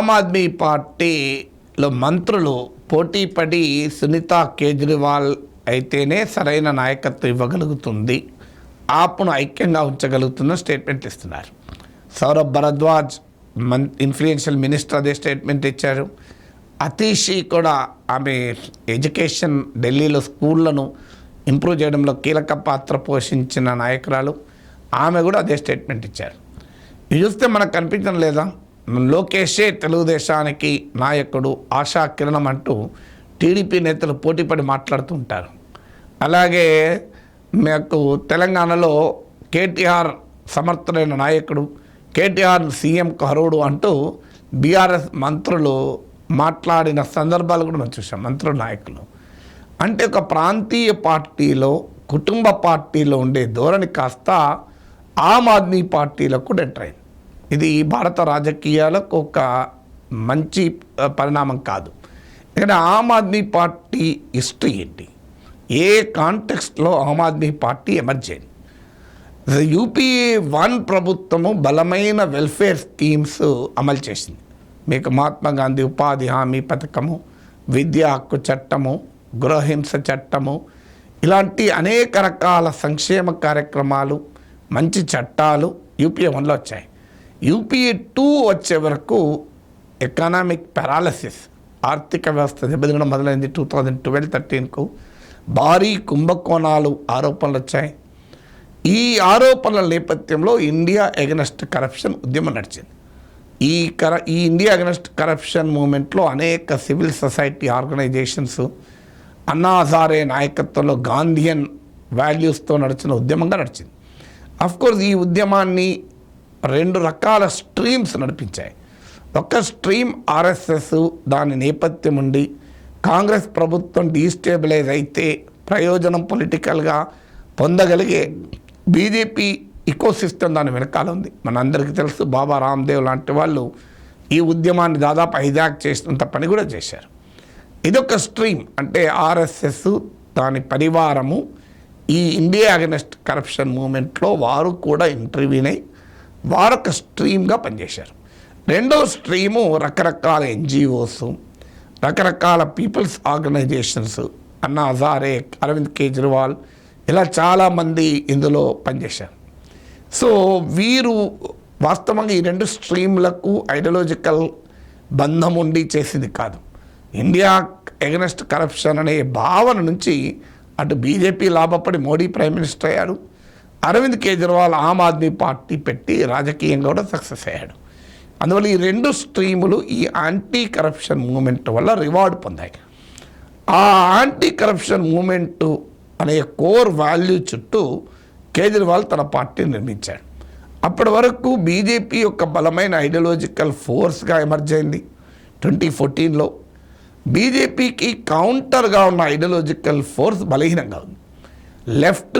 ఆమ్ ఆద్మీ పార్టీలో మంత్రులు పోటీ పడి సునీత కేజ్రీవాల్ అయితేనే సరైన నాయకత్వం ఇవ్వగలుగుతుంది. ఆప్ను ఐక్యంగా ఉంచగలుగుతున్న స్టేట్మెంట్ ఇస్తున్నారు. సౌరభ్ భరద్వాజ్ మన్ ఇన్ఫ్లుయెన్షియల్ మినిస్టర్ అదే స్టేట్మెంట్ ఇచ్చారు. అతీషి కూడా ఆమె ఎడ్యుకేషన్ ఢిల్లీలో స్కూళ్ళను ఇంప్రూవ్ చేయడంలో కీలక పాత్ర పోషించిన నాయకురాలు. ఆమె కూడా అదే స్టేట్మెంట్ ఇచ్చారు. ఇది చూస్తే మనకు కనిపించడం లేదా? లోకేషే తెలుగుదేశానికి నాయకుడు ఆశా కిరణం అంటూ టీడీపీ నేతలు పోటీపడి మాట్లాడుతూ ఉంటారు. అలాగే మాకు తెలంగాణలో కేటీఆర్ సమర్థుడైన నాయకుడు కేటీఆర్ సీఎం అర్హుడు అంటూ బీఆర్ఎస్ మంత్రులు మాట్లాడిన సందర్భాలు కూడా మనం చూసాం మంత్రుల నాయకులు. అంటే ఒక ప్రాంతీయ పార్టీలో కుటుంబ పార్టీలో ఉండే ధోరణి కాస్త ఆమ్ ఆద్మీ పార్టీలకు ఎంటర్ అయింది. ఇది భారత రాజకీయాలకు ఒక మంచి పరిణామం కాదు. ఇక్కడ ఆమ్ ఆద్మీ పార్టీ హిస్టరీ ఏంటి? ఏ కాంటెక్స్ట్లో ఆమ్ ఆద్మీ పార్టీ ఎమర్జ్ అయింది యూపీఏ వన్ ప్రభుత్వము బలమైన వెల్ఫేర్ స్కీమ్స్ అమలు చేసింది. మీకు మహాత్మా గాంధీ ఉపాధి హామీ పథకము విద్యా హక్కు చట్టము గృహహింస చట్టము ఇలాంటి అనేక రకాల సంక్షేమ కార్యక్రమాలు మంచి చట్టాలు యూపీఏ వన్లో వచ్చాయి. యూపీఏ టూ వచ్చే వరకు ఎకనామిక్ పారాలసిస్ ఆర్థిక వ్యవస్థ దెబ్బతినడం మొదలైంది టూ థౌజండ్ ట్వెల్వ్ థర్టీన్కు. భారీ కుంభకోణాలు ఆరోపణలు వచ్చాయి. ఈ ఆరోపణల నేపథ్యంలో ఇండియా ఎగనెస్ట్ కరప్షన్ ఉద్యమం నడిచింది. ఈ కర ఈ ఇండియా అగనెస్ట్ కరప్షన్ మూమెంట్లో అనేక civil society organisations Anna Hazare నాయకత్వంలో గాంధీయన్ వాల్యూస్తో నడిచిన ఉద్యమంగా నడిచింది. కోర్స్ ఈ ఉద్యమాన్ని రెండు రకాల స్ట్రీమ్స్ నడిపించాయి. ఒక స్ట్రీమ్ ఆర్ఎస్ఎస్ దాని నేపథ్యం ఉండి కాంగ్రెస్ ప్రభుత్వం డీస్టేబిలైజ్ అయితే ప్రయోజనం పొలిటికల్గా పొందగలిగే బీజేపీ ఇకో సిస్టమ్ దాని వెనకాల ఉంది. మనందరికీ తెలుసు బాబా రామ్దేవ్ లాంటి వాళ్ళు ఈ ఉద్యమాన్ని దాదాపు హైజాక్ చేసినంత పని కూడా చేశారు. ఇదొక స్ట్రీమ్ అంటే ఆర్ఎస్ఎస్ దాని పరివారము ఈ ఇండియా అగెనెస్ట్ కరప్షన్ మూమెంట్లో వారు కూడా ఇంటర్వ్యూనై వారొక స్ట్రీమ్గా పనిచేశారు. రెండో స్ట్రీము రకరకాల ఎన్జిఓస్ రకరకాల పీపుల్స్ ఆర్గనైజేషన్స్ అన్నా హజారే అరవింద్ కేజ్రీవాల్ ఇలా చాలామంది ఇందులో పనిచేశారు. సో వీరు వాస్తవంగా ఈ రెండు స్ట్రీమ్లకు ఐడియాలజికల్ బంధం ఉండి చేసింది కాదు. ఇండియా ఎగనెస్ట్ కరప్షన్ అనే భావన నుంచి అటు బీజేపీ లాభపడి మోడీ ప్రైమ్ మినిస్టర్ అయ్యారు. అరవింద్ కేజ్రీవాల్ ఆమ్ ఆద్మీ పార్టీ పెట్టి రాజకీయంగా కూడా సక్సెస్ అయ్యాడు. అందువల్ల ఈ రెండు స్ట్రీములు ఈ యాంటీ కరప్షన్ మూమెంట్ వల్ల రివార్డ్ పొందాయి. ఆ యాంటీ కరప్షన్ మూమెంట్ అనే కోర్ వాల్యూ చుట్టూ కేజ్రీవాల్ తన పార్టీని నిర్మించాడు. అప్పటి వరకు బీజేపీ యొక్క బలమైన ఐడియాలజికల్ ఫోర్స్గా ఎమర్జ్ అయింది. ట్వంటీ ఫోర్టీన్లో బీజేపీకి కౌంటర్గా ఉన్న ఐడియాలజికల్ ఫోర్స్ బలహీనంగా ఉంది. లెఫ్ట్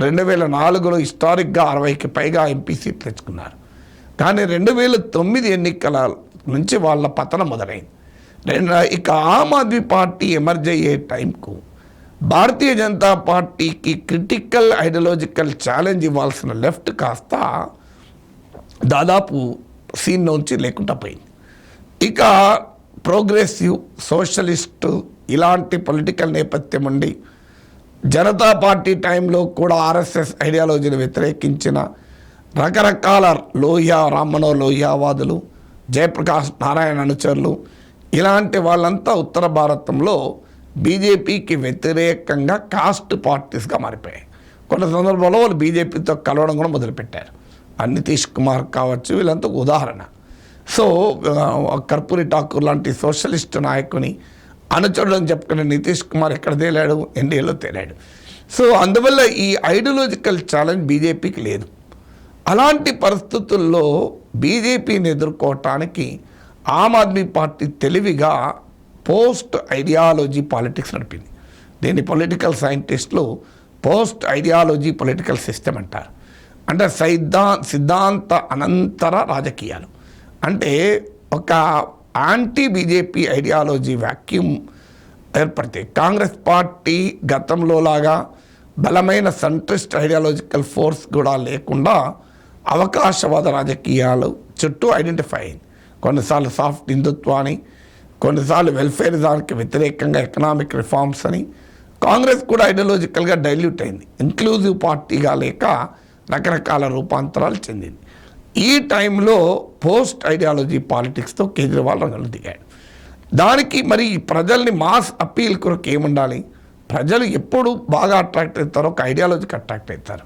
రెండు వేల నాలుగులో హిస్టారిక్గా అరవైకి పైగా ఎంపీ సీట్లు తెచ్చుకున్నారు. కానీ రెండు వేల తొమ్మిది ఎన్నికల నుంచి వాళ్ళ పతనం మొదలైంది. రెండు ఇక ఆమ్ ఆద్మీ పార్టీ ఎమర్జ్ అయ్యే టైంకు భారతీయ జనతా పార్టీకి క్రిటికల్ ఐడియాలజికల్ ఛాలెంజ్ ఇవ్వాల్సిన లెఫ్ట్ కాస్త దాదాపు సీన్ నుంచి లేకుండా పోయింది. ఇక ప్రోగ్రెసివ్ సోషలిస్టు ఇలాంటి పొలిటికల్ నేపథ్యం ఉండి జనతా పార్టీ టైంలో కూడా ఆర్ఎస్ఎస్ ఐడియాలజీని వ్యతిరేకించిన రకరకాల లోహియా రామ్మనో లోహియావాదులు జయప్రకాష్ నారాయణ అనుచరులు ఇలాంటి వాళ్ళంతా ఉత్తర భారతంలో బీజేపీకి వ్యతిరేకంగా కాస్ట్ పార్టీస్గా మారిపోయాయి. కొన్ని సందర్భాల్లో వాళ్ళు బీజేపీతో కలవడం కూడా మొదలుపెట్టారు. ఆ నితీష్ కుమార్ కావచ్చు వీళ్ళంతా ఉదాహరణ. సో కర్పూరి ఠాకూర్ లాంటి సోషలిస్ట్ నాయకుని అనుచరుడు చెప్పుకునే నితీష్ కుమార్ ఎక్కడ తేలాడు? ఎన్డీఏలో తేలాడు. సో అందువల్ల ఈ ఐడియోలాజికల్ ఛాలెంజ్ బీజేపీకి లేదు. అలాంటి పరిస్థితుల్లో బీజేపీని ఎదుర్కోవటానికి ఆమ్ ఆద్మీ పార్టీ తెలివిగా పోస్ట్ ఐడియాలజీ పాలిటిక్స్ నడిపింది. దీన్ని పొలిటికల్ సైంటిస్టులు పోస్ట్ ఐడియాలజీ పొలిటికల్ సిస్టమ్ అంటారు. అంటే సిద్ధా సిద్ధాంత అనంతర రాజకీయాలు. అంటే ఒక యాంటీ బీజేపీ ఐడియాలజీ వ్యాక్యూమ్ ఏర్పడితే కాంగ్రెస్ పార్టీ గతంలో లాగా బలమైన సెంట్రిస్ట్ ఐడియాలజికల్ ఫోర్స్ కూడా లేకుండా అవకాశవాద రాజకీయాలు చుట్టూ ఐడెంటిఫై అయింది కొన్నిసార్లు సాఫ్ట్ హిందుత్వ అని కొన్నిసార్లు వెల్ఫేరిజానికి వ్యతిరేకంగా ఎకనామిక్ రిఫార్మ్స్ అని. కాంగ్రెస్ కూడా ఐడియాలజికల్గా డైల్యూట్ అయింది. ఇంక్లూజివ్ పార్టీగా లేక రకరకాల రూపాంతరాలు చెందింది. ఈ టైంలో పోస్ట్ ఐడియాలజీ పాలిటిక్స్తో కేజ్రీవాల్ రంగంలో దిగాడు. దానికి మరి ఈ ప్రజల్ని మాస్ అప్పీల్ కొరకు ఏముండాలి? ప్రజలు ఎప్పుడు బాగా అట్రాక్ట్ అవుతారో ఒక ఐడియాలజీకి అట్రాక్ట్ అవుతారు.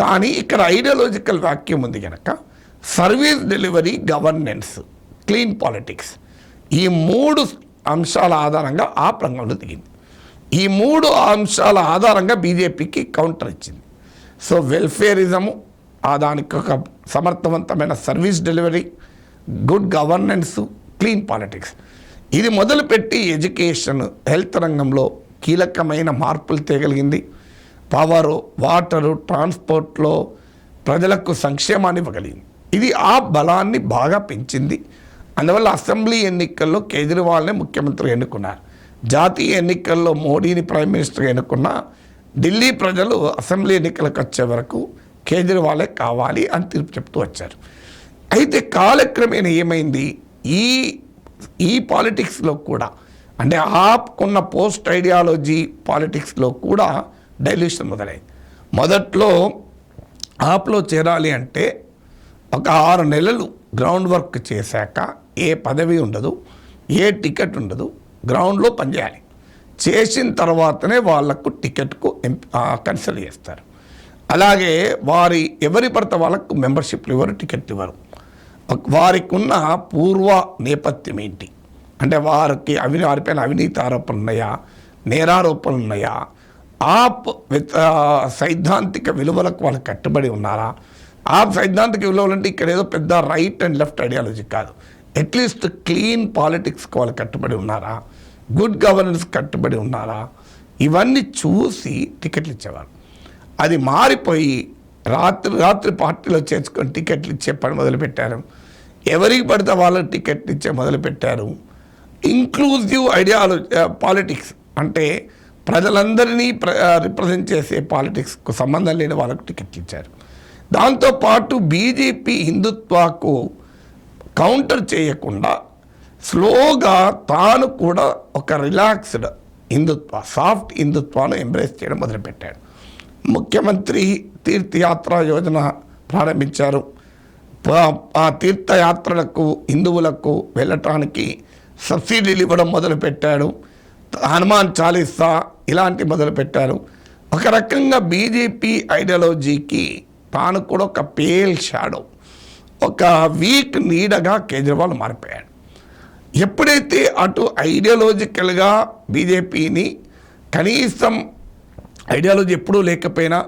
కానీ ఇక్కడ ఐడియాలజికల్ వాక్యం ఉంది కనుక service delivery governance clean politics ఈ మూడు అంశాల ఆధారంగా ఆ రంగంలో దిగింది. ఈ మూడు అంశాల ఆధారంగా బీజేపీకి కౌంటర్ ఇచ్చింది. సో వెల్ఫేరిజము దానికి ఒక సమర్థవంతమైన service delivery good governance clean politics. ఇది మొదలుపెట్టి ఎడ్యుకేషన్ హెల్త్ రంగంలో కీలకమైన మార్పులు తేగలిగింది. పవరు వాటరు ట్రాన్స్పోర్ట్లో ప్రజలకు సంక్షేమాన్ని ఇవ్వగలిగింది. ఇది ఆ బలాన్ని బాగా పెంచింది. అందువల్ల అసెంబ్లీ ఎన్నికల్లో కేజ్రీవాల్నే ముఖ్యమంత్రి ఎన్నుకున్నారు. జాతీయ ఎన్నికల్లో మోడీని ప్రైమ్ మినిస్టర్ ఎన్నుకున్న ఢిల్లీ ప్రజలు అసెంబ్లీ ఎన్నికలకు వచ్చే వరకు కేజ్రీవాలే కావాలి అని తీర్పు చెప్తూ వచ్చారు. అయితే కాలక్రమేణా ఏమైంది? ఈ ఈ పాలిటిక్స్లో కూడా అంటే ఆప్కున్న పోస్ట్ ఐడియాలజీ పాలిటిక్స్లో కూడా డైల్యూషన్ మొదలైంది. మొదట్లో ఆప్లో చేరాలి అంటే ఒక ఆరు నెలలు గ్రౌండ్ వర్క్ చేశాక ఏ పదవి ఉండదు ఏ టికెట్ ఉండదు గ్రౌండ్లో పనిచేయాలి. చేసిన తర్వాతనే వాళ్ళకు టికెట్కు కన్సిడర్ చేస్తారు. అలాగే వారి ఎవరి పడత వాళ్ళకు మెంబర్షిప్లు ఇవ్వరు టికెట్ ఇవ్వరు. వారికి ఉన్న పూర్వ నేపథ్యం ఏంటి? అంటే వారికి అవిని వారిపైన అవినీతి ఆరోపణలు ఉన్నాయా? నేరారోపణలు ఉన్నాయా? విత్- ఆ, సైద్ధాంతిక విలువలకు వాళ్ళు కట్టుబడి ఉన్నారా? ఆ సైద్ధాంతిక విలువలు అంటే ఇక్కడ ఏదో పెద్ద రైట్ అండ్ లెఫ్ట్ ఐడియాలజీ కాదు. అట్లీస్ట్ క్లీన్ పాలిటిక్స్కి వాళ్ళు కట్టుబడి ఉన్నారా? గుడ్ గవర్నెన్స్ కట్టుబడి ఉన్నారా? ఇవన్నీ చూసి టికెట్లు ఇచ్చేవారు. అది మారిపోయి రాత్రి రాత్రి పార్టీలో చేర్చుకొని టికెట్లు ఇచ్చే పని మొదలుపెట్టారు. ఎవరికి పడితే వాళ్ళకి టికెట్లు ఇచ్చే మొదలుపెట్టారు. ఇంక్లూజివ్ ఐడియాలజీ పాలిటిక్స్ అంటే ప్రజలందరినీ ప్ర రిప్రజెంట్ చేసే పాలిటిక్స్కు సంబంధం లేని వాళ్ళకు టికెట్లు ఇచ్చారు. దాంతోపాటు బీజేపీ హిందుత్వాకు కౌంటర్ చేయకుండా స్లోగా తాను కూడా ఒక రిలాక్స్డ్ హిందుత్వ సాఫ్ట్ హిందుత్వాను ఎంబ్రేస్ చేయడం మొదలుపెట్టాడు ముఖ్యమంత్రి తీర్థయాత్ర యోజన ప్రారంభించారు. ఆ తీర్థయాత్రలకు హిందువులకు వెళ్ళటానికి సబ్సిడీలు ఇవ్వడం మొదలుపెట్టాడు. హనుమాన్ చాలీసా ఇలాంటి మొదలుపెట్టారు. ఒక రకంగా బీజేపీ ఐడియాలజీకి తాను కూడా ఒక పేల్ షాడో ఒక వీక్ నీడగా కేజ్రీవాల్ మారిపోయాడు. ఎప్పుడైతే అటు ఐడియాలజికల్గా బీజేపీని కనీసం ఐడియాలజీ ఎప్పుడూ లేకపోయినా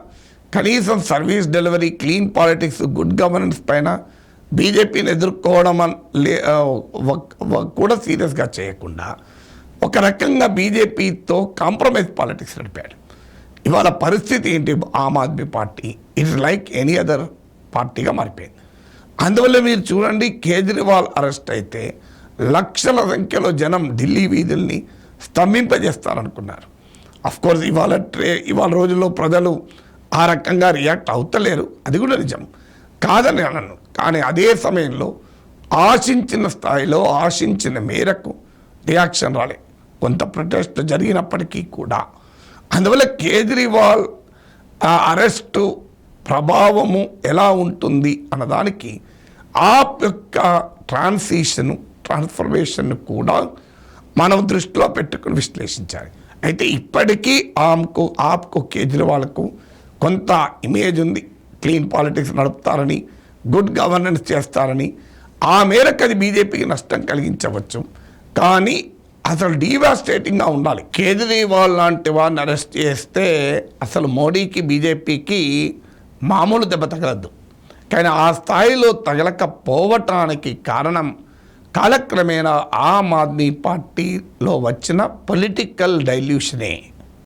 కనీసం service delivery clean politics good governance పైన బీజేపీని ఎదుర్కోవడం లే వ- కూడా సీరియస్గా చేయకుండా ఒక రకంగా బీజేపీతో కాంప్రమైజ్ పాలిటిక్స్ నడిపాడు. ఇవాళ పరిస్థితి ఏంటి? Aam Aadmi party it's like any other పార్టీగా మారిపోయింది. అందువల్ల మీరు చూడండి కేజ్రీవాల్ అరెస్ట్ అయితే లక్షల సంఖ్యలో జనం ఢిల్లీ వీధుల్ని స్తంభింపజేస్తారనుకున్నారు. కోర్స్ ఇవాళ ట్రే ఇవాళ రోజుల్లో ప్రజలు ఆ రకంగా రియాక్ట్ అవుతలేరు. అది కూడా నిజం. కాదని అనను. కానీ అదే సమయంలో ఆశించిన స్థాయిలో ఆశించిన మేరకు రియాక్షన్ రాలే. కొంత ప్రొటెస్ట్ జరిగినప్పటికీ కూడా. అందువల్ల కేజ్రీవాల్ ఆ అరెస్టు ప్రభావము ఎలా ఉంటుంది అన్నదానికి ఆ యొక్క ట్రాన్సిషన్ ట్రాన్స్ఫర్మేషన్ కూడా మనం దృష్టిలో పెట్టుకుని విశ్లేషించాలి. అయితే ఇప్పటికీ ఆమ్కు ఆప్కు కేజ్రీవాల్కు కొంత ఇమేజ్ ఉంది. క్లీన్ పాలిటిక్స్ నడుపుతారని గుడ్ గవర్నెన్స్ చేస్తారని. ఆ మేరకు అది బీజేపీకి నష్టం కలిగించవచ్చు. కానీ అసలు డీవాస్టేటింగ్గా ఉండాలి. కేజ్రీవాల్ లాంటి వారిని అరెస్ట్ చేస్తే అసలు మోడీకి బీజేపీకి మామూలు దెబ్బ తగలద్దు. కానీ ఆ స్థాయిలో తగలకపోవటానికి కారణం కాలక్రమేణా ఆమ్ ఆద్మీ పార్టీలో వచ్చిన పొలిటికల్ డైల్యూషనే